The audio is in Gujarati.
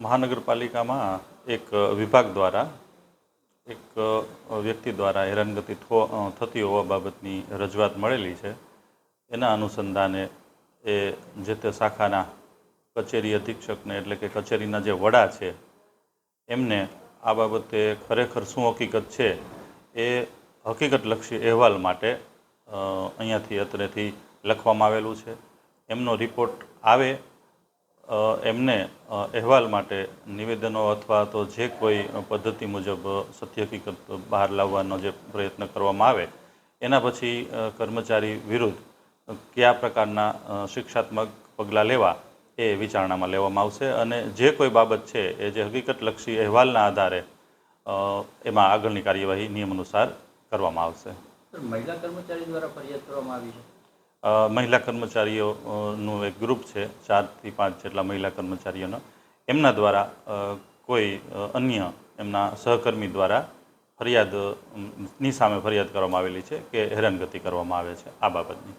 મહાનગરપાલિકામાં એક વિભાગ દ્વારા, એક વ્યક્તિ દ્વારા હેરાનગતિ થતી હોવા બાબતની રજૂઆત મળેલી છે. એના અનુસંધાને એ જે તે શાખાના કચેરી અધિક્ષકને એટલે કે કચેરીના જે વડા છે, એમને આ બાબતે ખરેખર શું હકીકત છે એ હકીકતલક્ષી અહેવાલ માટે અહીંયાથી અત્રેથી લખવામાં આવેલું છે. એમનો રિપોર્ટ આવે એમને અહેવાલ માટે નિવેદનો અથવા તો જે કોઈ પદ્ધતિ મુજબ સત્ય હકીકત બહાર લાવવાનો જે પ્રયત્ન કરવામાં આવે, એના પછી કર્મચારી વિરુદ્ધ કયા પ્રકારના શિક્ષાત્મક પગલાં લેવા એ વિચારણામાં લેવામાં આવશે અને જે કોઈ બાબત છે એ જે હકીકતલક્ષી અહેવાલના આધારે એમાં આગળની કાર્યવાહી નિયમ અનુસાર કરવામાં આવશે. મહિલા કર્મચારી દ્વારા ફરિયાદ કરવામાં આવી છે? મહિલા કર્મચારીઓનું એક ગ્રુપ છે ચારથી પાંચ જેટલા મહિલા કર્મચારીઓનો. એમના દ્વારા કોઈ અન્ય એમના સહકર્મી દ્વારા ફરિયાદ અમ, સામે ફરિયાદ કરવામાં આવેલી છે કે હેરાનગતિ કરવામાં આવે છે. આ બાબતની.